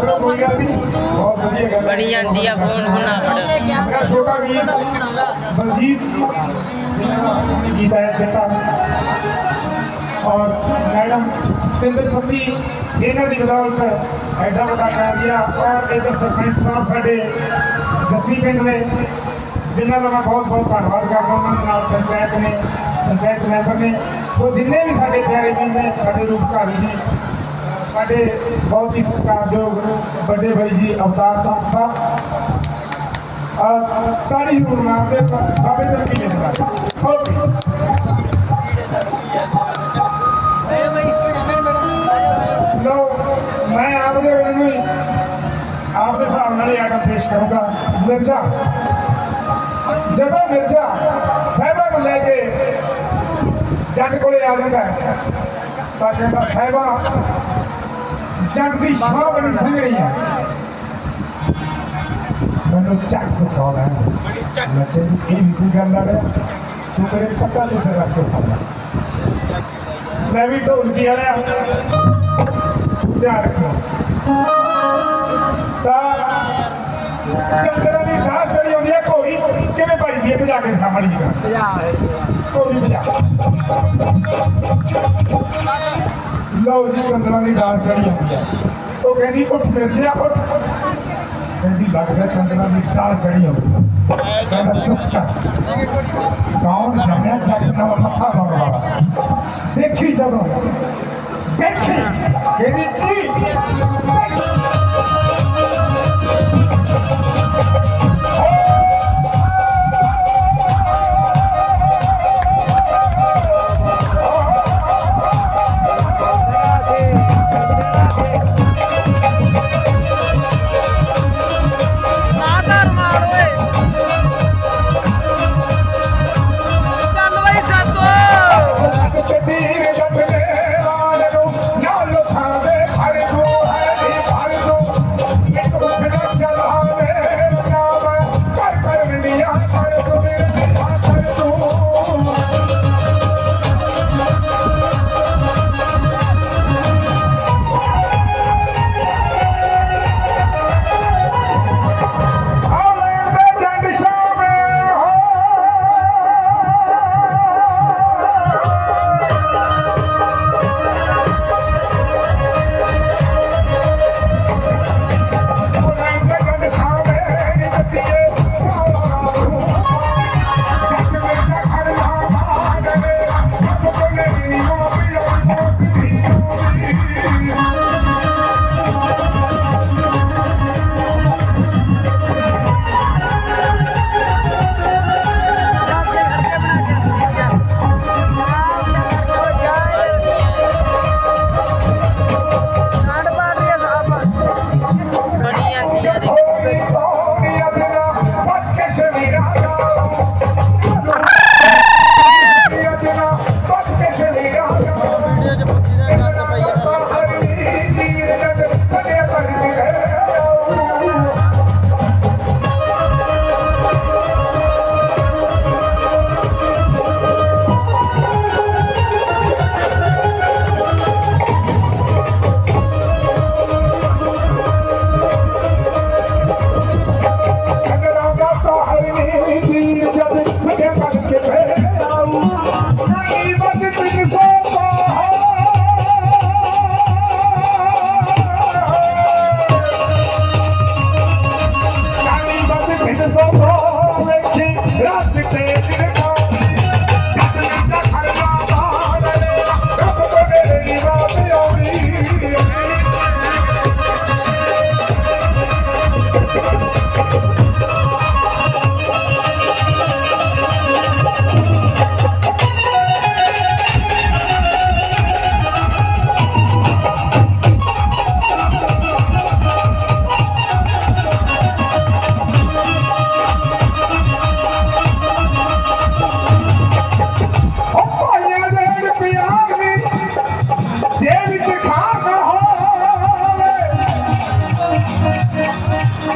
ਚਲੋ ਕੋਈ ਗੱਲ ਨਹੀਂ ਬਹੁਤ ਵਧੀਆ ਗੱਲ ਬਣੀ ਜਾਂਦੀ ਆ ਫੋਨ ਬਣਾ ਫੜ ਮੇਰਾ ਛੋਟਾ ਵੀਰ ਬਲਜੀਤ। ਜਿਹਨਾਂ ਹੈ ਜੱਟਾ ਔਰ ਮੈਡਮ ਸਤਿੰਦਰ ਸੱਤੀ, ਇਹਨਾਂ ਦੀ ਬਦੌਲਤ ਐਡਾ ਵੱਡਾ ਕਾਰਿਆ ਔਰ ਇਧਰ ਸਰਪੰਚ ਸਾਹਿਬ ਸਾਡੇ ਜੱਸੀ ਪਿੰਡ ਦੇ, ਜਿਨ੍ਹਾਂ ਦਾ ਮੈਂ ਬਹੁਤ ਬਹੁਤ ਧੰਨਵਾਦ ਕਰਦਾ ਉਹਨਾਂ ਦੇ ਨਾਲ ਪੰਚਾਇਤ ਨੇ, ਪੰਚਾਇਤ ਮੈਂਬਰ ਨੇ। ਸੋ ਜਿੰਨੇ ਵੀ ਸਾਡੇ ਪਿਆਰੇ ਵੀਰ ਨੇ, ਸਾਡੇ ਰੂਪਕਾਰੀ ਜੀ ਸਾਡੇ ਬਹੁਤ ਹੀ ਸਤਿਕਾਰਯੋਗ ਵੱਡੇ ਭਾਈ ਜੀ ਅਵਤਾਰ ਚੰਦ ਸਾਹਿਬ। ਅਹ ਤਾੜੀ ਜ਼ਰੂਰ ਮਾਰਦੇ ਬਾਬੇ ਚਰਕੀ ਦੇ ਨਾਲ। ਓਕੇ ਲੋ ਮੈਂ ਆਪਦੇ ਵੱਲੋਂ ਹੀ ਆਪਦੇ ਹਿਸਾਬ ਨਾਲ ਹੀ ਆਟਮ ਪੇਸ਼ ਕਰੂੰਗਾ। ਮਿਰਜ਼ਾ। ਜਦੋਂ ਮਿਰਜ਼ਾ ਸਾਹਿਬਾਂ ਨੂੰ ਲੈ ਕੇ ਜੱਟ ਕੋਲੇ ਆ ਜਾਂਦਾ ਤਾਂ ਕਹਿੰਦਾ, ਸਾਹਿਬਾਂ ਜੱਟ ਦੀ ਸ਼ਾਹ ਬਣੀ ਸੰਗਣੀ ਹੈ ਮੈਨੂੰ ਚੱਕ ਤੇ ਸੌ ਲੈ ਮੈਂ ਤੈਨੂੰ ਇਹ ਵੀ ਕੋਈ ਗੱਲ ਲੜਿਆ ਤੂੰ ਮੇਰੇ ਪੱਕਾ ਤੇ ਸਿਰ ਰੱਖ ਕੇ ਸੌ ਮੈਂ ਵੀ ਢੋਲਕੀ ਵਾਲਿਆ। ਧਿਆਨ ਰੱਖੋ ਤਾਂ ਚੰਦਰਾਂ ਦੀ ਢਾਲ ਚੜੀ ਆਉਂਦੀ ਹੈ, ਘੋੜੀ ਕਿਵੇਂ ਭਜਦੀ ਹੈ? ਭਜਾ ਕੇ ਦਿਖਾ ਮਾੜੀ ਜੀ ਘੋੜੀ ਭਜਾ। ਲਓ ਜੀ ਚੰਦਰਾਂ ਦੀ ਢਾਲ ਚੜੀ ਆਉਂਦੀ ਹੈ ਉਹ ਕਹਿੰਦੀ, ਉੱਠ ਮਿਰਜਿਆ ਉੱਠ। ਕਹਿੰਦੀ ਲੱਗਦਾ ਚੰਦਰਾਂ ਦੀ ਢਾਲ ਚੜੀ ਆਉਂਦੀ ਕਹਿੰਦਾ, ਚੁੱਪ ਕਰ। ਕੌਣ ਜੰਮਿਆ, ਜੱਟ ਨਾਲ ਮੱਥਾ ਲਾਉਣ ਵਾਲਾ। ਦੇਖੀ ਜਦੋਂ। ਦੇਖੀ। ਕਹਿੰਦੀ, ਕੀ? ਦੇਖੀ।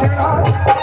ਜਾ ਵਰਤਣਾ